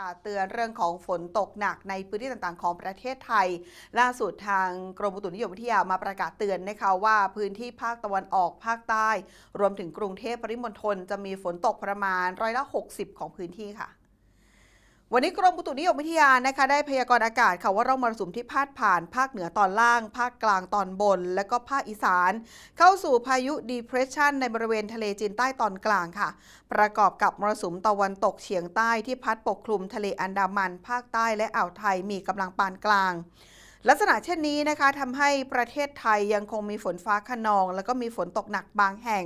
กาศเตือนเรื่องของฝนตกหนักในพื้นที่ต่างๆ ของประเทศไทย ล่าสุดทางกรมอุตุนิยมวิทยามาประกาศเตือนนะคะว่าพื้นที่ภาคตะวันออกภาคใต้ รวมถึงกรุงเทพปริมณฑลจะมีฝนตกประมาณร้อยละ 60 ของพื้นที่ค่ะ วันนี้กรมอุตุนิยมวิทยานะคะได้พยากรณ์อากาศค่ะว่าร่องมรสุมที่พาดผ่านภาคเหนือตอนล่าง ภาคกลางตอนบน และก็ภาคอีสาน เข้าสู่พายุดีเพรสชันในบริเวณทะเลจีนใต้ตอนกลางค่ะ ประกอบกับมรสุมตะวันตกเฉียงใต้ที่พัดปกคลุมทะเลอันดามัน ภาคใต้และอ่าวไทยมีกำลังปานกลาง ลักษณะเช่นนี้นะคะทำให้ประเทศไทยยังคงมีฝนฟ้าขนอง แล้วก็มีฝนตกหนักบางแห่ง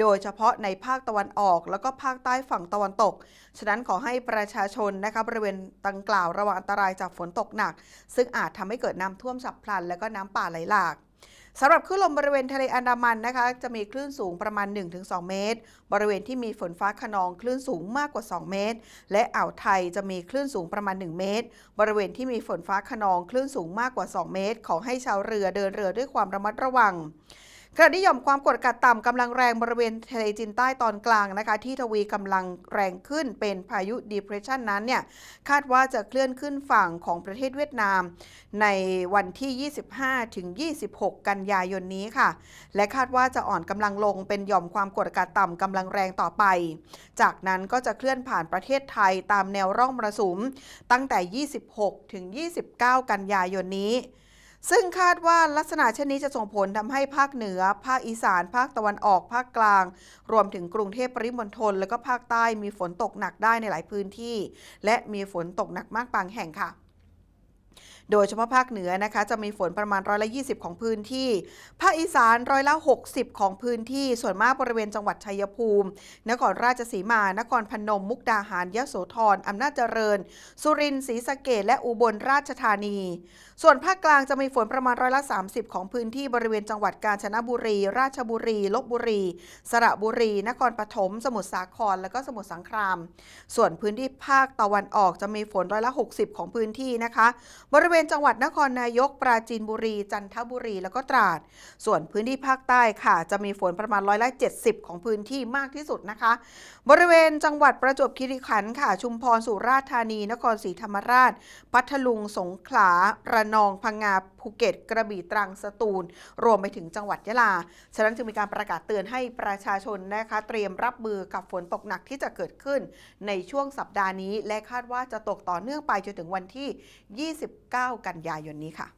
โดยเฉพาะในภาคตะวันออก แล้วก็ภาคใต้ฝั่งตะวันตก ฉะนั้นขอให้ประชาชนนะคะบริเวณดังกล่าวระวังอันตรายจากฝนตกหนัก ซึ่งอาจทำให้เกิดน้ำท่วมฉับพลัน และก็น้ำป่าไหลหลาก สำหรับคลื่นลมบริเวณทะเลอันดามันนะคะ จะมีคลื่นสูงประมาณ 1-2 เมตร บริเวณที่มีฝนฟ้าขนองคลื่นสูงมากกว่า 2 เมตร และอ่าวไทยจะมีคลื่นสูงประมาณ 1 เมตร บริเวณที่มีฝนฟ้าขนองคลื่นสูงมากกว่า 2 เมตร ขอให้ชาวเรือเดินเรือด้วยความระมัดระวัง กระดิ่หย่อมความกดอากาศต่ำกำลังแรงบริเวณทะเลจีนใต้ตอนกลางนะคะ ที่ทวีกำลังแรงขึ้นเป็นพายุ depression นั้นเนี่ยคาดว่าจะเคลื่อนขึ้นฝั่งของประเทศเวียดนาม ในวันที่ 25 ถึง 26 กันยายนนี้ค่ะ และคาดว่าจะอ่อนกำลังลงเป็นหย่อมความกดอากาศต่ำกำลังแรงต่อไป จากนั้นก็จะเคลื่อนผ่านประเทศไทยตามแนวร่องมรสุมตั้งแต่ 26 ถึง 29 กันยายนนี้ ซึ่งคาดว่าลักษณะเช่นนี้จะส่งผลทำให้ภาคเหนือ ภาคอีสาน ภาคตะวันออก ภาคกลาง รวมถึงกรุงเทพปริมณฑลและก็ภาคใต้มีฝนตกหนักได้ในหลายพื้นที่ และมีฝนตกหนักมากบางแห่งค่ะโดยเฉพาะภาคเหนือนะคะ จะมีฝนประมาณร้อยละ 20 ของพื้นที่ ภาคอีสานร้อยละ 60 ของพื้นที่ ส่วนมากบริเวณจังหวัดชัยภูมิ นครราชสีมา นครพนม มุกดาหาร ยะโสธร อำนาจเจริญ สุรินทร์ ศรีสะเกษและอุบลราชธานี ส่วนภาคกลางจะมีฝนประมาณร้อยละ 30 ของพื้นที่บริเวณจังหวัดกาญจนบุรี ราชบุรี ลบบุรี สระบุรี นครปฐม สมุทรสาคร และก็สมุทรสงคราม ส่วนพื้นที่ภาคตะวันออกจะมีฝนร้อยละ 60 ของพื้นที่นะคะ บริเวเวณจังหวัดนครนายก ปราจีนบุรี จันทบุรี แล้วก็ตราด ส่วนพื้นที่ภาคใต้ค่ะ จะมีฝนประมาณร้อยละ70 ของพื้นที่มากที่สุดนะคะ บริเวณจังหวัดประจวบคีรีขันธ์ค่ะ ชุมพร สุราษฎร์ธานี นครศรีธรรมราช พัทลุง สงขลา ระนอง พังงา ภูเก็ต กระบี่ ตรัง สตูล รวมไปถึงจังหวัดยะลา ฉะนั้นจึงมีการประกาศเตือนให้ประชาชนนะคะ เตรียมรับมือกับฝนตกหนักที่จะเกิดขึ้น ในช่วงสัปดาห์นี้ และคาดว่าจะตกต่อเนื่องไปจนถึงวันที่ 29กันยายนนี้ค่ะ